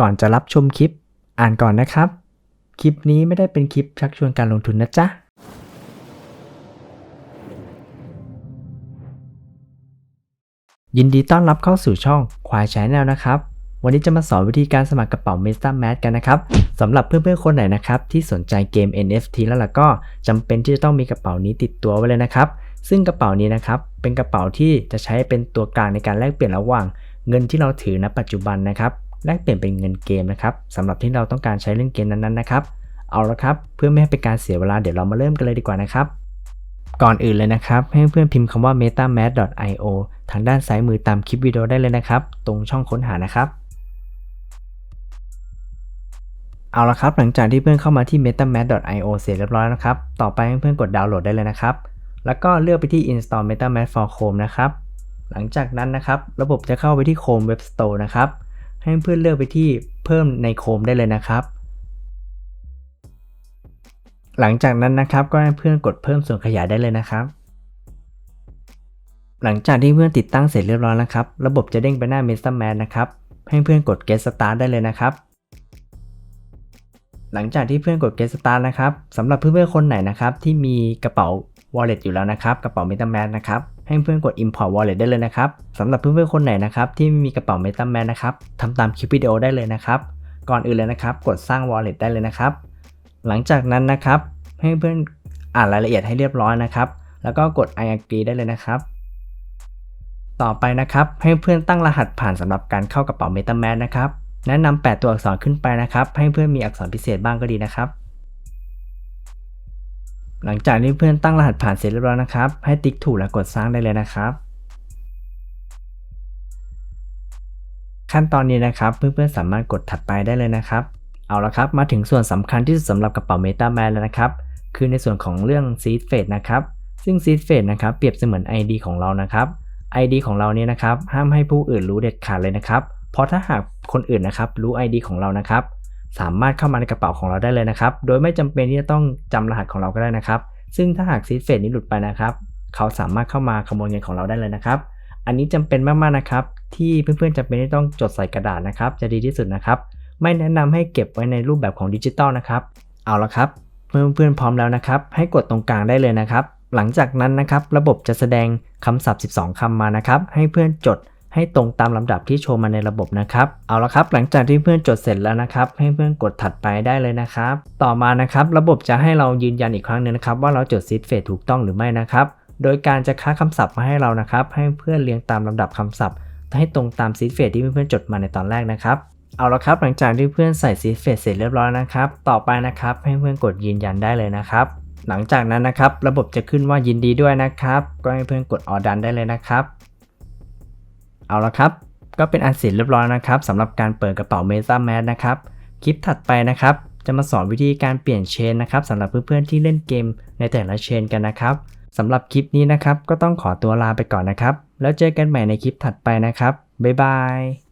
ก่อนจะรับชมคลิป อ่านก่อนนะครับ คลิปนี้ไม่ได้เป็นคลิปชักชวนการลงทุนนะจ๊ะยินดีต้อนรับเข้าสู่ช่องควายชแนลนะครับ วันนี้จะมาสอนวิธีการสมัครกระเป๋า Meta m a s กันนะครับสำหรับเพื่อนๆคนไหนนะครับที่สนใจเกม NFT แล้วล่ะก็จำเป็นที่จะต้องมีกระเป๋านี้ติดตัวไว้เลยนะครับ ซึ่งกระเป๋านี้นะครับเป็นกระเป๋าที่จะใช้เป็นตัวกลางในการแลกเปลี่ยนระหว่าง เงินที่เราถือณปัจจุบันนะครับ แลกเปลี่ยนเป็นเงินเกมนะครับสำหรับที่เราต้องการใช้เล่นเกมนั้นๆนะครับเอาละครับเพื่อไม่ให้เป็นการเสียเวลาเดี๋ยวเรามาเริ่มกันเลยดีกว่านะครับ ก่อนอื่นเลยนะครับ ให้เพื่อนพิมพ์คำว่า metamask.io ทางด้านซ้ายมือตามคลิปวิดีโอได้เลยนะครับ ตรงช่องค้นหานะครับเอาละครับหลังจากที่เพื่อนเข้ามาที่ metamask.io เสร็จเรียบร้อยนะครับ ต่อไปให้เพื่อนกดดาวน์โหลดได้เลยนะครับ แล้วก็เลือกไปที่ install metamask for chrome นะครับ หลังจากนั้นนะครับ ระบบจะเข้าไปที่ chrome web store นะครับ ให้เพื่อนเลือกไปที่เพิ่มใน chrome ได้เลยนะครับ หลังจากนั้นนะครับก็ให้เพื่อนกดเพิ่มส่วนขยายได้เลยนะครับ หลังจากที่เพื่อนติดตั้งเสร็จเรียบร้อยแล้วครับ ระบบจะเด้งไปหน้า MetaMask นะครับ ให้เพื่อนกด Get Start ได้เลยนะครับหลังจากที่เพื่อนกด Get Start นะครับสำหรับเพื่อนๆคนไหนนะครับที่มีกระเป๋า Wallet อยู่แล้วนะครับ กระเป๋า MetaMask นะครับ ให้เพื่อนกด Import Wallet ได้เลยนะครับสำหรับเพื่อนๆคนไหนนะครับที่ไม่มีกระเป๋า MetaMask นะครับทำตามคลิปวิดีโอได้เลยนะครับ ก่อนอื่นเลยนะครับ กดสร้าง Wallet ได้เลยนะครับ หลังจากนั้นนะครับ ให้เพื่อนอ่านรายละเอียดให้เรียบร้อยนะครับ แล้วก็กด I agree ได้เลยนะครับ ต่อไปนะครับ ให้เพื่อนตั้งรหัสผ่านสำหรับการเข้ากระเป๋า MetaMask นะครับแนะนำ8ตัวอักษรขึ้นไปนะครับ ให้เพื่อนมีอักษรพิเศษบ้างก็ดีนะครับ หลังจากที่เพื่อนตั้งรหัสผ่านเสร็จเรียบร้อยนะครับ ให้ติ๊กถูกและกดสร้างได้เลยนะครับ ขั้นตอนนี้นะครับเพื่อนๆสามารถกดถัดไปได้เลยนะครับ เอาละครับมาถึงส่วนสำคัญที่สุดสำหรับกระเป๋า MetaMask แล้วนะครับ คือในส่วนของเรื่อง Seed Phrase นะครับซึ่ง Seed Phrase นะครับเปรียบเสมือน ID ของเรานะครับ ID ของเราเนี่ยนะครับห้ามให้ผู้อื่นรู้เด็ดขาดเลยนะครับ เพราะถ้าหากคนอื่นนะครับรู้ ID ของเรานะครับ สามารถเข้ามาในกระเป๋าของเราได้เลยนะครับ โดยไม่จำเป็นที่จะต้องจำรหัสของเราก็ได้นะครับ ซึ่งถ้าหาก Seed Phrase นี้หลุดไปนะครับ เขาสามารถเข้ามาขโมยเงินของเราได้เลยนะครับ อันนี้จำเป็นมากๆนะครับ ที่เพื่อนๆจำเป็นที่ต้องจดใส่กระดาษนะครับ จะดีที่สุดนะครับ ไม่แนะนำให้เก็บไว้ในรูปแบบของดิจิตอลนะครับ เอาละครับ เมื่อเพื่อนๆพร้อมแล้วนะครับ ให้กดตรงกลางได้เลยนะครับ หลังจากนั้นนะครับ ระบบจะแสดงคำศัพท์ 12คำมานะครับ ให้เพื่อนจด ให้ตรงตามลำดับที่โชว์มาในระบบนะครับ เอาละครับ หลังจากที่เพื่อนจดเสร็จแล้วนะครับ ให้เพื่อนกดถัดไปได้เลยนะครับ ต่อมานะครับ ระบบจะให้เรายืนยันอีกครั้งหนึงนะครับ ว่าเราจดซีดเฟสถูกต้องหรือไม่นะครับ โดยการจะค้าคำศัพท์มาให้เรานะครับ ให้เพื่อนเรียงตามลำดับคำศัพท์ ให้ตรงตามซีดเฟสที่เพื่อนจดมาในตอนแรกนะครับเอาละครับหลังจากที่เพื่อนใส่ซีดเฟสเสร็จเรียบร้อยนะครับ ต่อไปนะครับให้เพื่อนกดยืนยันได้เลยนะครับ หลังจากนั้นนะครับ ระบบจะขึ้นว่ายินดีด้วยนะครับ ก็ให้เพื่อนกดออดันได้เลยนะครับ เอาละครับ ก็เป็นอันเสร็จเรียบร้อยนะครับสำหรับการเปิดกระเป๋า MetaMask นะครับ คลิปถัดไปนะครับ จะมาสอนวิธีการเปลี่ยนเชนนะครับสำหรับเพื่อนๆที่เล่นเกมในแต่ละเชนกันนะครับสำหรับคลิปนี้นะครับ ก็ต้องขอตัวลาไปก่อนนะครับ แล้วเจอกันใหม่ในคลิปถัดไปนะครับบ๊ายบาย